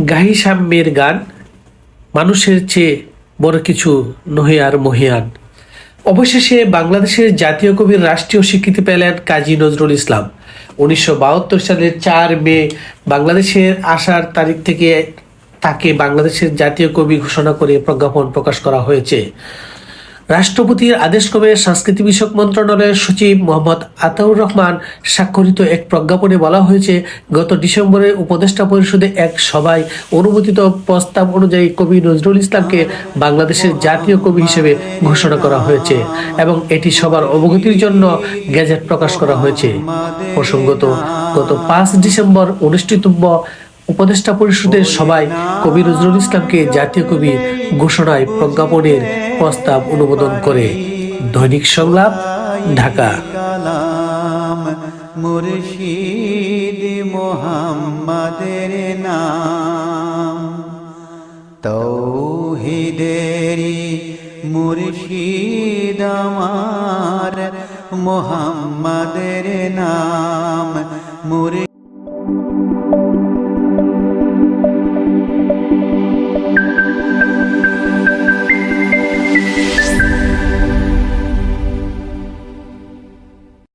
গাহি সাম্যের গান, মানুষের চেয়ে বড় কিছু নহে আর মহিয়ান। অবশেষে বাংলাদেশের জাতীয় কবির রাষ্ট্রীয় স্বীকৃতি পেলেন কাজী নজরুল ইসলাম। উনিশশো বাহাত্তর সালের চার মে বাংলাদেশের আসার তারিখ থেকে তাকে বাংলাদেশের জাতীয় কবি ঘোষণা করে প্রজ্ঞাপন প্রকাশ করা হয়েছে। রাষ্ট্রপতির আদেশক্রমে সংস্কৃতি বিষয়ক মন্ত্রণালয়ের সচিব মোহাম্মদ আতাউর রহমান স্বাক্ষরিত এক প্রজ্ঞাপনে বলা হয়েছে, গত ডিসেম্বরে উপদেষ্টা পরিষদে এক সভায় অনুমোদিত প্রস্তাব অনুযায়ী কবি নজরুল ইসলামকে বাংলাদেশের জাতীয় কবি হিসেবে ঘোষণা করা হয়েছে এবং এটি সবার অবগতির জন্য গেজেট প্রকাশ করা হয়েছে। প্রসঙ্গত, গত পাঁচ ডিসেম্বর অনুষ্ঠিতব্য উপদেষ্টা পরিষদের সভায় কবি নজরুল ইসলামকে জাতীয় কবি ঘোষণায় প্রজ্ঞাপনের প্রস্তাব অনুমোদন করে দৈনিক সংলাপ ঢাকা। মুর্শিদ মোহাম্মদের নাম। তৌহিদেরি মুর্শিদ আমার মোহাম্মদের নাম।